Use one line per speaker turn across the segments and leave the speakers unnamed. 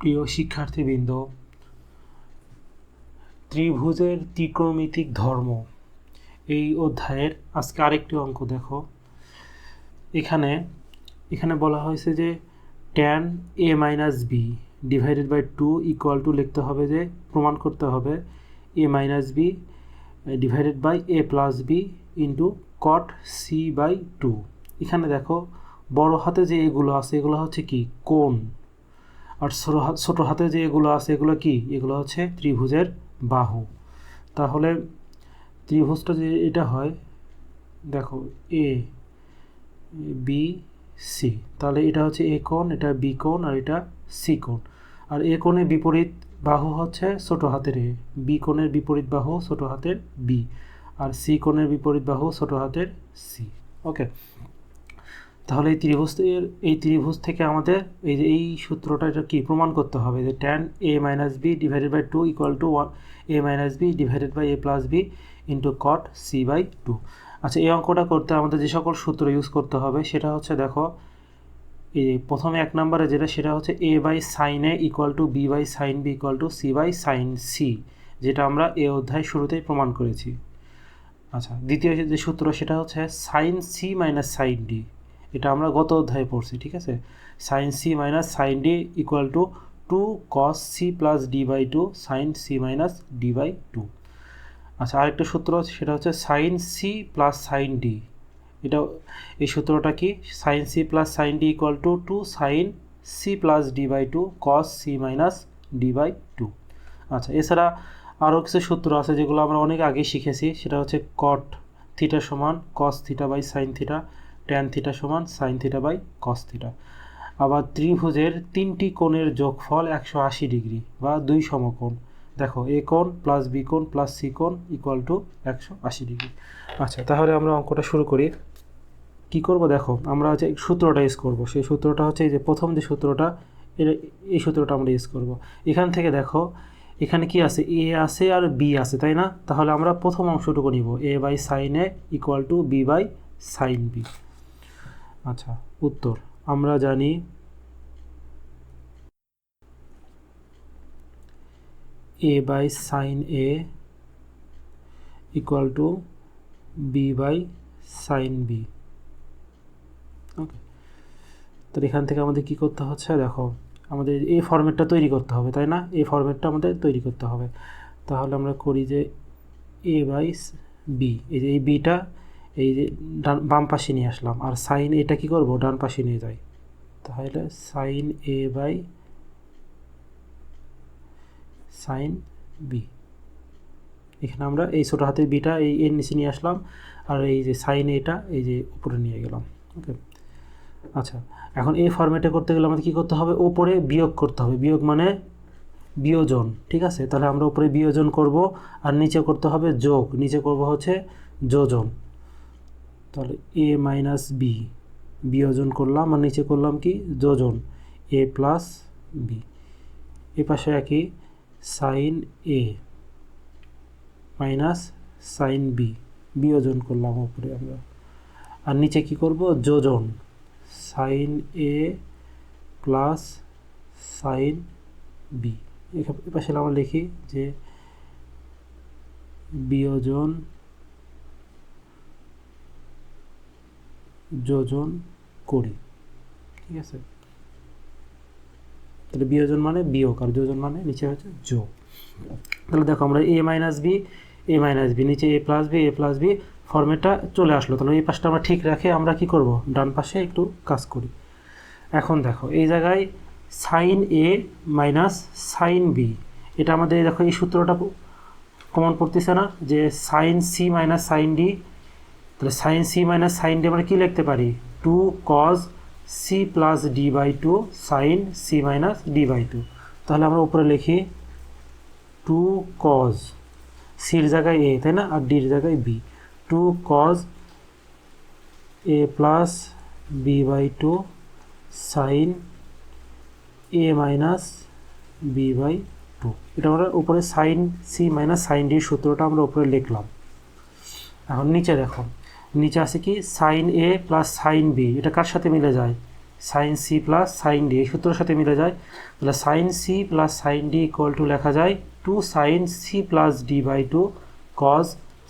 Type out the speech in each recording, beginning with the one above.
প্রিয় শিক্ষার্থীবৃন্দ, ত্রিভুজের ত্রিকোণমিতিক ধর্ম এই অধ্যায়ের আজকে আরেকটি অঙ্ক দেখো। এখানে এখানে বলা হয়েছে যে tan A minus B divided by two equal to লিখতে হবে যে, প্রমাণ করতে হবে A minus B divided by A plus B into cot C by two এখানে দেখো, বড় হাতে যে এগুলো আছে, এগুলো হচ্ছে কি? কোণ। আর ছোটো হাত যে এগুলো আছে, এগুলো কি? এগুলো হচ্ছে ত্রিভুজের বাহু। তাহলে ত্রিভুজটা যে এটা হয়, দেখো এ বি সি তাহলে এটা হচ্ছে এ কোণ, এটা বি কোণ আর এটা সি কোণ। আর এ কোণের বিপরীত বাহু হচ্ছে ছোটো হাতের এ বি কোণের বিপরীত বাহু ছোটো হাতের বি আর সি কোণের বিপরীত বাহু ছোটো হাতের সি ওকে তাহলে এই ত্রিভুজের, এই ত্রিভুজ থেকে আমাদের এই যে, এই সূত্রটা এটা কি প্রমাণ করতে হবে? যে tan A minus B divided by two equal to one A minus B divided by A plus B into cot C by two আচ্ছা এই অঙ্কটা করতে আমাদের যে সকল সূত্র ইউজ করতে হবে, সেটা হচ্ছে দেখো, এই প্রথমে এক নম্বরে যেটা, সেটা হচ্ছে A by sine A equal to B by sine B equal to C by sine C যেটা আমরা এ অধ্যায় শুরুতেই প্রমাণ করেছি। আচ্ছা দ্বিতীয় যে সূত্র, সেটা হচ্ছে sine C minus sine D এটা আমরা গত অধ্যায়ে পড়ছি, ঠিক আছে? Sine C minus sine D equal to two cos C plus D by two sine C minus D by two আচ্ছা আরেকটা সূত্র আছে, সেটা হচ্ছে sine C plus sine D এটা, এই সূত্রটা কি? Sine C plus sine D equal to two sine C plus D by two cos C minus D by two আচ্ছা এছাড়া আরও কিছু সূত্র আছে যেগুলো আমরা অনেক আগে শিখেছি, সেটা হচ্ছে কট থিটা সমান cos theta by sine theta tan theta সমান sine theta by cos theta আবার ত্রিভুজের তিনটি কোণের যোগফল একশো আশি ডিগ্রি বা দুই সমকোণ। দেখো, এ কোণ প্লাস বি কোণ প্লাস সি কোণ ইকুয়াল টু একশো আশি ডিগ্রি। আচ্ছা তাহলে আমরা অঙ্কটা শুরু করি। কি করব দেখো, আমরা যে সূত্রটা ইউজ করব, সেই সূত্রটা হচ্ছে এই যে প্রথম যে সূত্রটা এই সূত্রটা আমরা ইউজ করব। এখান থেকে দেখো, এখানে কি আছে? এ আছে আর বি আছে, তাই না? তাহলে আমরা প্রথম অংশটুকু নিব, A by sine A equal to B by sine B. আচ্ছা উত্তর। আমরা জানি A by sine A equal to B by sine B okay তো এখান থেকে আমাদের কি করতে হচ্ছে? দেখো, আমাদের এই ফর্মেটটা তৈরি করতে হবে, তাই না? এই ফর্মেটটা আমাদের তৈরি করতে হবে। তাহলে আমরা করি যে এ বাই বি এই যে এই বিটা এই যে ডান, বাম পাশে নিয়ে আসলাম। আর সাইন এটা কি করব? ডান পাশে নিয়ে যাই। তাহলে sine A by sine B এখানে আমরা এই ছোটো হাতের বিটা এই এর নিচে নিয়ে আসলাম। আর এই যে সাইন এটা এই যে উপরে নিয়ে গেলাম। ওকে? আচ্ছা এখন এই ফর্মেটে করতে গেলে আমাদের কী করতে হবে? ওপরে বিয়োগ করতে হবে। বিয়োগ মানে বিয়োজন, ঠিক আছে? তাহলে আমরা উপরে বিয়োজন করব। আর নিচে করতে হবে যোগ। নিচে করব হচ্ছে যোজন। তাহলে এ মাইনাস বি বিয়োজন করলাম আর নিচে করলাম কি? যোজন। এ প্লাস বি এ পাশে একই sine A minus sine B বিয়োজন করলাম উপরে আমরা। আর নিচে কি করব? যোজন। Sine A plus sine B এ পাশে আমরা লিখি যে বিয়োজন যোজন করি। ঠিক আছে? তাহলে বিয়োজন মানে বিয়োগ, আর যোজন মানে নিচে হচ্ছে যোগ। তাহলে দেখো আমরা A minus B A minus B নিচে A plus B A plus B ফর্মেটটা চলে আসলো। তাহলে এই পাশটা আমরা ঠিক রাখে আমরা কি করব? ডান পাশে একটু কাজ করি। এখন দেখো, এই জায়গায় sine A minus sine B এটা আমাদের দেখো এই সূত্রটা কমন পড়তেছে না, যে sine C minus sine D তাহলে sine C minus sine D আমরা কী লিখতে পারি? Two cos C plus D by two sine C minus D by two তাহলে আমরা উপরে লিখি টু কজ সির জায়গায় এ তাই না? আর ডির জায়গায় B two cos A plus B by two sine A minus B by two এটা আমরা উপরে সাইন সি মাইনাস সাইন ডির সূত্রটা আমরা উপরে লিখলাম। এখন নিচে দেখো। নিচে আছে কি? Sine A plus sine B এটা কার সাথে মিলে যায়? Sine C plus sine D এই সূত্রের সাথে মিলে যায়। তাহলে sine C plus sine D equal to লেখা যায় two sine C plus D by two cos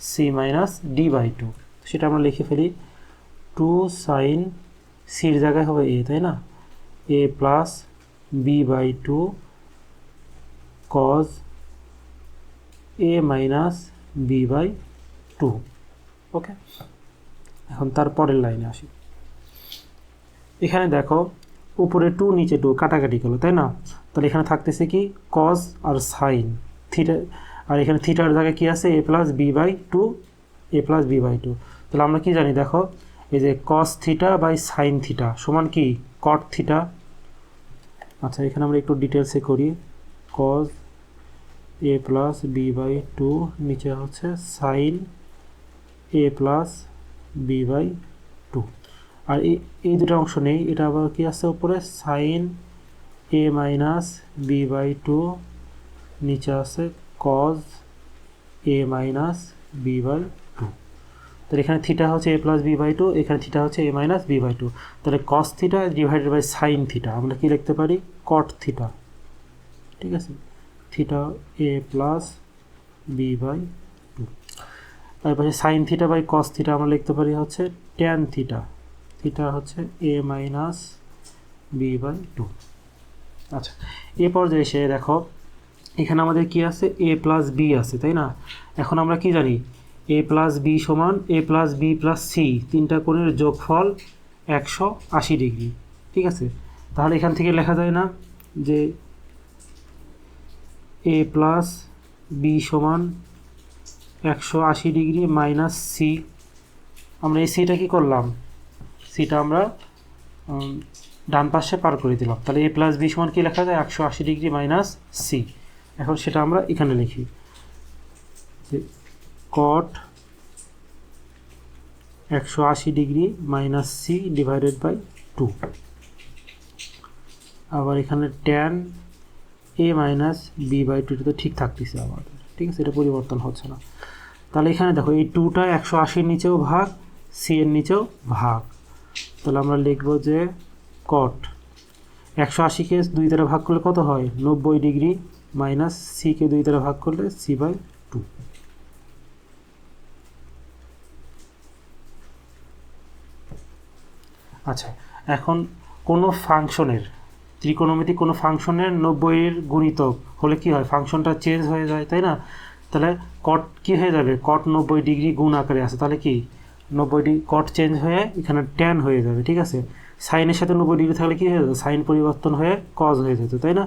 C minus D by two সেটা আমরা লিখে ফেলি টু সাইন সির জায়গায় হবে এ তাই না? A plus B by two cos A minus B by two okay এখন তার পরের লাইনে আসি। এখানে দেখো, উপরে টু নিচে টু কাটাকাটি করল, তাই না? তাহলে এখানে থাকতেছে কি কজ আর সাইন থিটা আর এখানে থিটার জায়গায় কি আছে? A plus B by two A plus B by two তাহলে আমরা কি জানি, দেখো, এই যে cos theta by sine theta সমান কি? কট থিটা আচ্ছা এখানে আমরা একটু ডিটেলসে করি। Cos A plus B by two নিচে হচ্ছে sine A plus B by two আর এই দুটো অংশ নেই, এটা আবার কি আছে উপরে? Sine A minus B by two নিচে আছে cos A minus B by two তাহলে এখানে থিটা হচ্ছে A plus B by two এখানে থিটা হচ্ছে A minus B by two তাহলে cos theta divided by sine theta আমরা কি লিখতে পারি? কট থিটা ঠিক আছে? Theta A plus B by আর পাশে sine theta by cos theta আমরা লিখতে পারি হচ্ছে ট্যান থিটা থিটা হচ্ছে A minus B by two আচ্ছা এ পর্যায়ে এসে দেখো, এখানে আমাদের কি আছে? এ প্লাস বি আছে, তাই না? এখন আমরা কি জানি? এ প্লাস বি সমান A plus B plus C তিনটা কোণের যোগফল একশো আশি ডিগ্রি। ঠিক আছে? তাহলে এখান থেকে লেখা যায় না যে এ প্লাস বি সমান একশো আশি ডিগ্রি মাইনাস সি আমরা এই সিটা কি করলাম? সিটা আমরা ডান পাশে পার করে দিলাম। তাহলে এ প্লাস বি সমান কি লেখা যায়? একশো আশি ডিগ্রি মাইনাস সি এখন সেটা আমরা এখানে লিখি। কট একশো আশি degree minus C divided by two আবার এখানে tan A minus B by two তো ঠিক থাকতেছে আমাদের। ঠিক আছে? এটা পরিবর্তন হচ্ছে না। তাহলে এখানে দেখো, এই টুটা একশো আশির নিচেও ভাগ সি এর নিচেও ভাগ। তাহলে আমরা লিখব যে কট একশো আশিকে দুই দ্বারা ভাগ করলে কত হয়? নব্বই ডিগ্রি মাইনাস সিকে দুই দ্বারা ভাগ করলে সি বাই টু। আচ্ছা এখন কোনো ফাংশনের, ত্রিকোণমিতিক কোনো ফাংশনের নব্বইয়ের গুণিতক হলে কি হয়? ফাংশনটা চেঞ্জ হয়ে যায়, তাই না? তাহলে কট কি হয়ে যাবে? কট নব্বই ডিগ্রি গুণ আকারে আছে তাহলে কি? নব্বই ডিগ্রি কট চেঞ্জ হয়ে এখানে ট্যান হয়ে যাবে, ঠিক আছে? সাইনের সাথে নব্বই ডিগ্রি থাকলে কী হয়ে যাবে? সাইন পরিবর্তন হয়ে কজ হয়ে যেত, তাই না?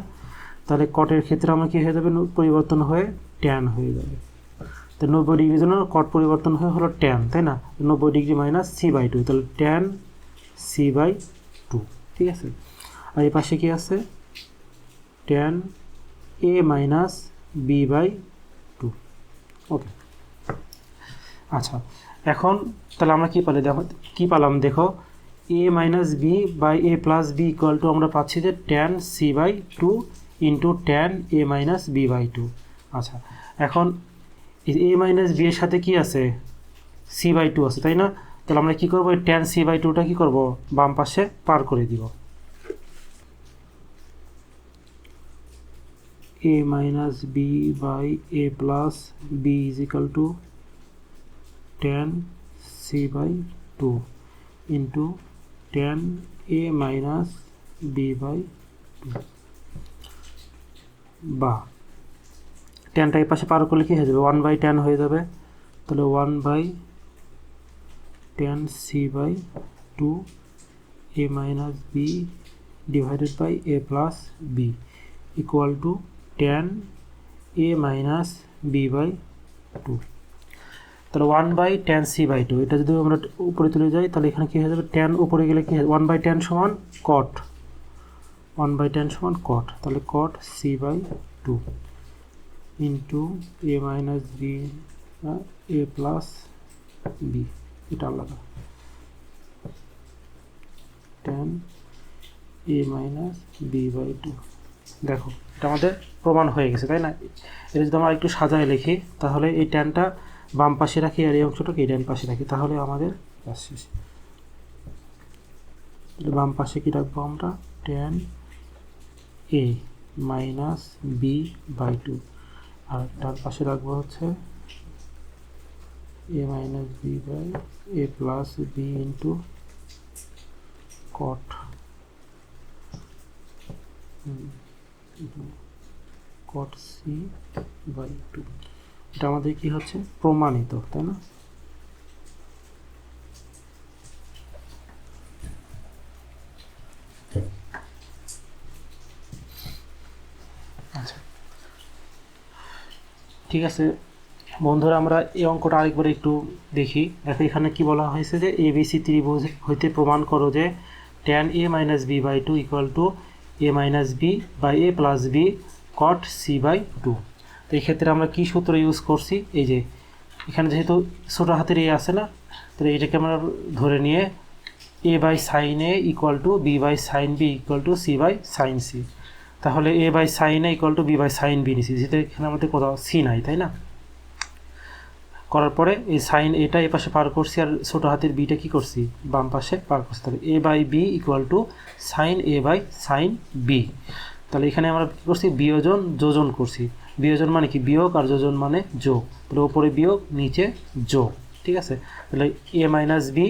তাহলে কটের ক্ষেত্রে আমার কী হয়ে যাবে? পরিবর্তন হয়ে ট্যান হয়ে যাবে। তো নব্বই ডিগ্রির জন্য কট পরিবর্তন হয়ে হলো ট্যান তাই না? নব্বই degree minus C by two তাহলে ট্যান সি বাই টু ঠিক আছে? আর এই পাশে কী আছে? Tan A minus B by okay আচ্ছা এখন তাহলে আমরা কি পালি দেখো, কী পালাম দেখো A minus B by A plus B equal to আমরা পাচ্ছি যে tan C by two into tan A minus B by two আচ্ছা এখন এ মাইনাস বি এর সাথে কি আছে? সি বাই টু আছে, তাই না? তাহলে আমরা কি করব? ট্যান সি বাই টুটা কি করব? বাম পাশে পার করে দিব। A minus b by a plus b is equal to tan c by 2 into tan a minus b by 2 বা ট্যানটা এই পাশে পার করলে কি হয়ে যাবে? ওয়ান বাই ট্যান হয়ে যাবে। তাহলে one by tan C by two A minus B divided by A plus B equal to tan A minus B by two তাহলে one by tan C by two এটা যদি আমরা উপরে তুলে যাই, তাহলে এখানে কী হয়ে যাবে? ট্যান উপরে গেলে কী ওয়ান বাই ট্যান সমান কট ওয়ান বাই ট্যান সমান কট তাহলে cot C by two into A minus B A plus B এটা আলাদা। Tan A minus B by two দেখো এটা আমাদের প্রমাণ হয়ে গেছে, তাই না? এটা যদি আমরা একটু সাজায় লিখি, তাহলে এই ট্যানটা বাম পাশে রাখি আর এই অংশটাকে এই ডান পাশে রাখি, তাহলে আমাদের কাজ শেষ। বাম পাশে কি রাখব আমরা? Tan A minus B by two. আর ডান পাশে রাখব হচ্ছে A minus B by A plus B into cot. Cot C by two এটা আমাদের কি হচ্ছে? প্রমাণিত, তাই না? ঠিক আছে। বন্ধুরা, আমরা এই অঙ্কটা আরেকবার একটু দেখি। দেখো, এখানে কি বলা হয়েছে যে এবিসি ত্রিভুজ হইতে প্রমাণ করো যে tan A minus B by two equal to A minus B by A plus B cot C by two তো এই ক্ষেত্রে আমরা কি সূত্র ইউজ করছি? এই যে, এখানে যেহেতু ছোটো হাতের এ আছে না, তাহলে এটাকে আমরা ধরে নিয়ে A by sine A equal to B by sine B equal to C by sine C তাহলে A by sine A equal to B by sine B নিছি, যেহেতু এখানে আমাদের কোথাও সি নাই, তাই না? করার পরে এই সাইন এটা এ পাশে পার করছি আর ছোটো হাতের বিটা কি করছি? বাম পাশে পার করছি তাহলে A by B equal to sine A by sine B তাহলে এখানে আমরা কী করছি? বিয়োজন যোজন করছি। বিয়োজন মানে কি? বিয়োগ আর যোজন মানে যোগ। তাহলে ওপরে বিয়োগ, নিচে যোগ। ঠিক আছে? তাহলে A minus B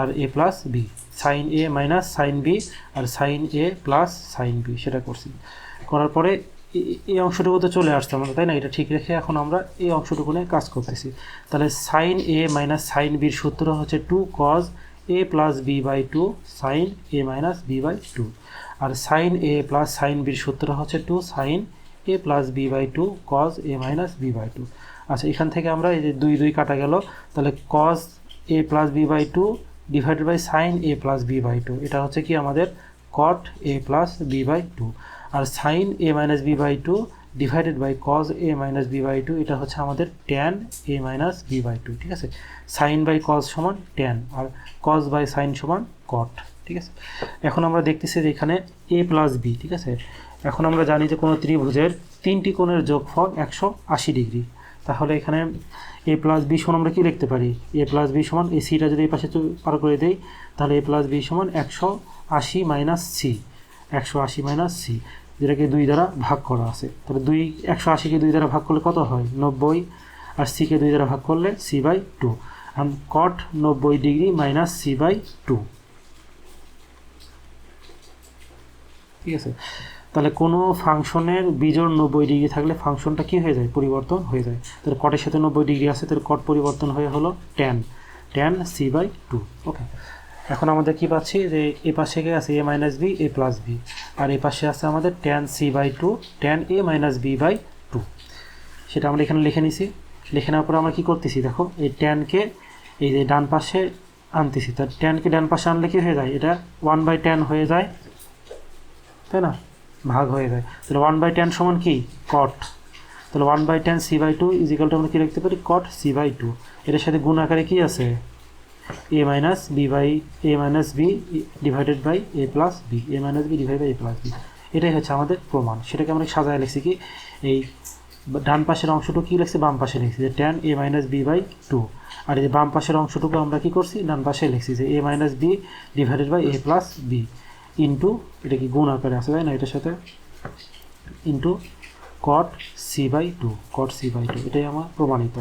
R A plus B sine A minus sine B R sine A plus sine B সেটা করছি। করার পরে এই অংশটুকু তো চলে আসছে আমাদের তাই না? এটা ঠিক রেখে এখন আমরা এই অংশটুকু নিয়ে কাজ করতেছি। তাহলে সাইন এ মাইনাস সাইন বির সূত্র হচ্ছে two cos A plus B by two sine A minus B by two R sine A plus sine বির সূত্র হচ্ছে two sine A plus B by two cos A minus B by two আচ্ছা এখান থেকে আমরা এই যে দুই দুই কাটা গেল, তাহলে cos A plus B by two divided by sine A plus B by two এটা হচ্ছে কি আমাদের cot A plus B by two R sine A minus B by two divided by cos A minus B by two এটা হচ্ছে আমাদের tan A minus B by two ঠিক আছে? Sine by cos সমান ট্যান আর cos by sine সমান cot ঠিক আছে? এখন আমরা দেখতেছি যে এখানে এ প্লাস বি ঠিক আছে? এখন আমরা জানি যে কোনো ত্রিভুজের তিনটি কোণের যোগফল একশো আশি ডিগ্রি। তাহলে এখানে এ প্লাস বি সমান আমরা কি লিখতে পারি? এ প্লাস বি সমান এই সিটা যদি এই পাশে পার করে দেই, তাহলে এ প্লাস বি সমান একশো আশি মাইনাস সি একশো আশি মাইনাস সি যেটাকে দুই দ্বারা ভাগ করা আছে। তাহলে দুই, একশো আশিকে দুই দ্বারা ভাগ করলে কত হয়? নব্বই, আর সিকে দুই দ্বারা ভাগ করলে সি বাই টু আর কট নব্বই degree minus C by two ঠিক আছে? তাহলে কোনো ফাংশনের বিজোড় নব্বই ডিগ্রি থাকলে ফাংশনটা কি হয়ে যায়? পরিবর্তন হয়ে যায়। তাহলে কটের সাথে নব্বই ডিগ্রি আছে, তাহলে কট পরিবর্তন হয়ে হলো tan tan C by two okay এখন আমাদের কি পাচ্ছি? যে এ পাশে কে আছে? A minus B A plus B আর এ পাশে আছে আমাদের tan C by two tan A minus B by two সেটা আমরা এখানে লিখে নিছি। লিখে নেওয়ার পর আমরা কী করতেছি? দেখো, এই টেনকে এই যে ডান পাশে আনতেছি। তার টেনকে ডান পাশে আনলে কি হয়ে যায়? এটা ওয়ান বাই টেন হয়ে যায়। তাই না? ভাগ হয়ে যায়। তাহলে ওয়ান বাই টেন সমান কি? কট তাহলে one by tan C by two equal to আমরা কী লিখতে পারি? কট সি বাই টু এটার সাথে গুণ আকারে কী আছে? A minus B by A minus B divided by A plus B A minus B divide by A plus B এটাই হচ্ছে আমাদের প্রমাণ। সেটাকে আমরা সাজায় লিখছি কি? এই ডান পাশের অংশটুকু কী লিখছি? বাম পাশে লিখছি যে tan A minus B by two আর এই যে বাম পাশের অংশটুকু আমরা কী করছি? ডান পাশে লিখছি যে A minus B divided by A plus B into এটা কি গুণ আকারে আছে তাই না? এটার সাথে into cot C by two cot C by two এটাই আমার প্রমাণিত।